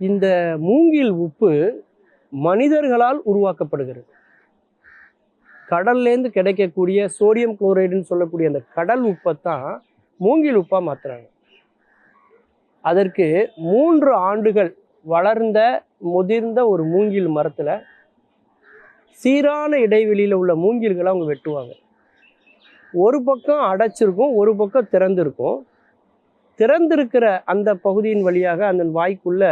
இந்த மூங்கில் உப்பு மனிதர்களால் உருவாக்கப்படுகிறது. கடல்லேருந்து கிடைக்கக்கூடிய சோடியம் குளோரைடுன்னு சொல்லக்கூடிய அந்த கடல் உப்பை தான் மூங்கில் உப்பாக மாற்றுறாங்க அதற்கு மூன்று ஆண்டுகள் வளர்ந்த முதிர்ந்த ஒரு மூங்கில் மரத்தில் சீரான இடைவெளியில் உள்ள மூங்கில்களை அவங்க வெட்டுவாங்க. ஒரு பக்கம் அடைச்சிருக்கும் ஒரு பக்கம் திறந்திருக்கும். திறந்திருக்கிற அந்த பகுதியின் வழியாக அந்த வாய்க்குள்ளே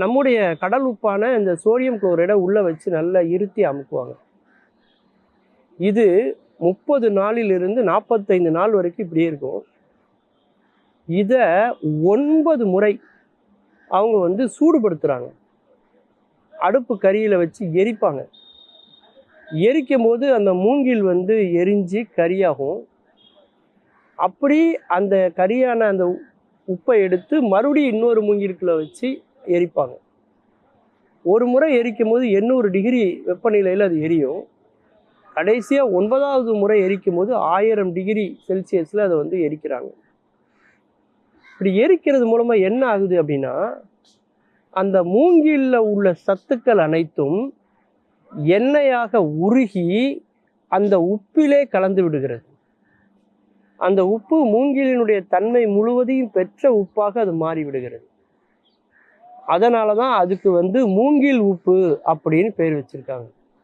நம்முடைய கடல் உப்பான இந்த சோடியம் குளோரைடை உள்ளே வச்சு நல்லா இருத்தி அமுக்குவாங்க. இது முப்பது நாளிலிருந்து நாற்பத்தைந்து நாள் வரைக்கும் இப்படியே இருக்கும். இதை ஒன்பது முறை அவங்க வந்து சூடுபடுத்துகிறாங்க அடுப்பு கரியில் வச்சு எரிப்பாங்க. எரிக்கும் போது அந்த மூங்கில் வந்து எரிஞ்சு கரியாகும். அப்படி அந்த கரியான அந்த உப்பை எடுத்து மறுபடியும் இன்னொரு மூங்கிலுக்குள்ளே வச்சு எரிப்பாங்க. ஒரு முறை எரிக்கும் போது எண்ணூறு டிகிரி வெப்பநிலையில் அது எரியும். கடைசியாக ஒன்பதாவது முறை எரிக்கும் போது ஆயிரம் டிகிரி செல்சியஸில் அதை வந்து எரிக்கிறாங்க. இப்படி எரிக்கிறது மூலமாக என்ன ஆகுது அப்படின்னா அந்த மூங்கிலில் உள்ள சத்துக்கள் அனைத்தும் எண்ணெயாக உருகி அந்த உப்பிலே கலந்து விடுகிறது. அந்த உப்பு மூங்கிலினுடைய தன்மை முழுவதையும் பெற்ற உப்பாக அது மாறிவிடுகிறது. அதனால தான் அதுக்கு வந்து மூங்கில் உப்பு அப்படின்னு பேர் வச்சுருக்காங்க.